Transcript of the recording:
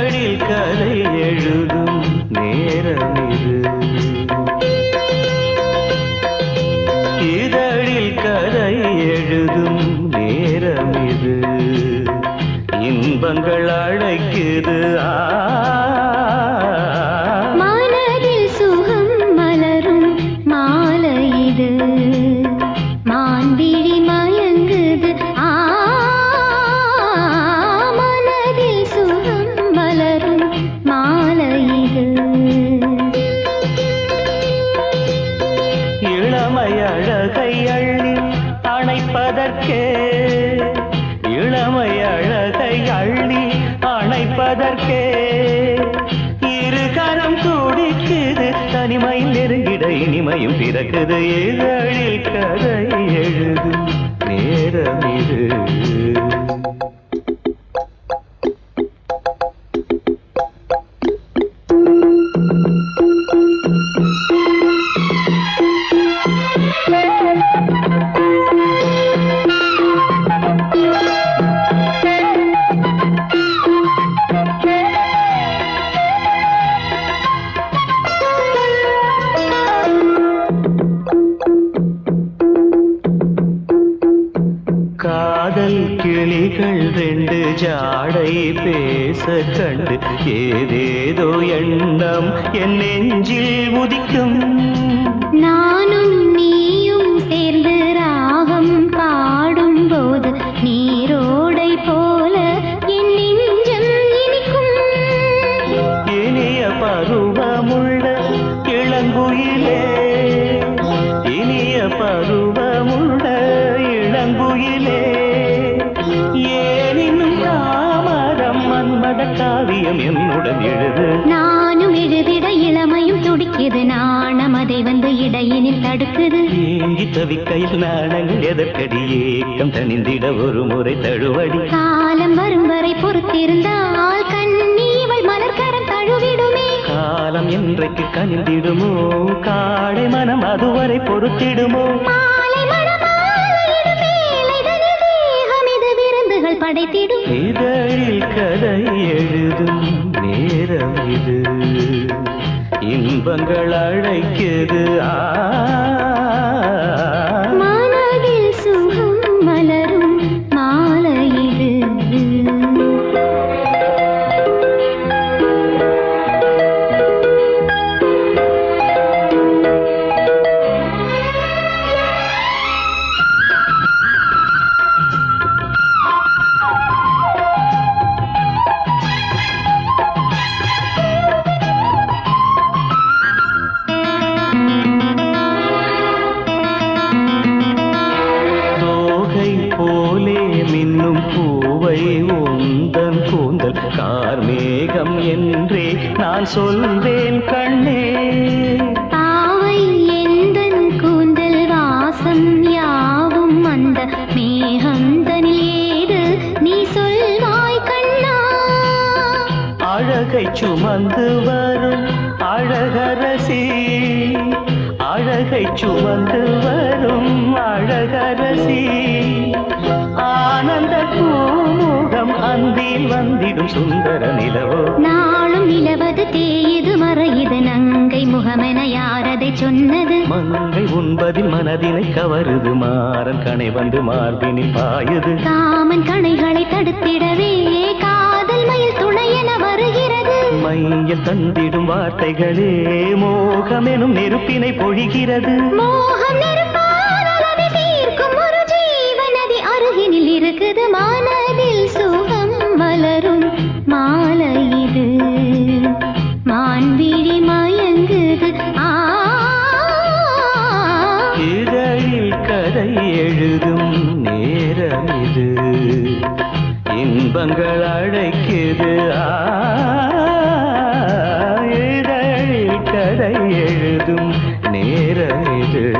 கண்களில் கலை எழுதும் நேரம் இது. இதழில் கதை எழுதும் நேரம் இது. இன்பங்கள் அழைக்குது ஆ. மலரும் மாலை இது. பிறக்குது இதழில் கதை எழு காதல் கிளிகள் ரெண்டு ஜாடை பேச கண்டு. ஏதேதோ எண்ணம் என் நெஞ்சில் உதிக்கும். நானும் நீயும் சேர்ந்து ராகம் பாடும்போது நீரோடை போல என் நெஞ்சம் இனிக்கும். இனிய பருவமுள்ள காவியம் என்னுடன் எழுது. நானும் எழுதிட இளமையும் துடிக்குது. நாணம் அதை வந்து இடையினில் தடுக்குது. ஏங்கி தவிக்கையில் நாணங்கள் எதற்கடி? ஏக்கம் தணிந்திட ஒரு முறை தழுவடி. காலம் வரும் வரை பொறுத்திருந்தால் கண்ணீவள் மலர்கரம் தழுவிடுமே. காலம் என்றைக்கு கனிந்திடுமோ? காடை மனம் அதுவரை பொறுத்திடுமோ? படைத்திடும். இதழில் கதை எழுதும் நேரம் இது. இன்பங்கள் அழைக்கிறது கார்மேகம் என்றே நான் சொல்வேன் கண்ணே. பாவை எந்தன் கூந்தல் வாசம் யாவும் அந்த மேகந்தனில் ஏது? நீ சொல்வாய் கண்ணா. அழகை சுமந்து வரும் அழகரசி. அழகை சுமந்து வரும் அழகரசி. அந்தில் வந்திடும் சுந்தர நிலவோ? நாளும் நிலவது தேயுது மறையுது. நங்கை முகமென யாரதை சொன்னது? மங்கை உண்பதில் மனதினை கவருது. மாறன் கணை வந்து மார்பினில் பாயுது. காமன் கணைகளை தடுத்திடவே காதல் மயில் துணையென வருகிறது. மையில் தந்திடும் வார்த்தைகளே மோகமெனும் நெருப்பினை பொழிகிறது. மோகம் நெருப்பானதை தீர்க்கும் ஒரு ஜீவநதி அருகினில் இருக்குது. மனதில் இன்பங்கள் அழைக்குது. ஆ, இதழில் கதை எழுதும் நேரம் இது.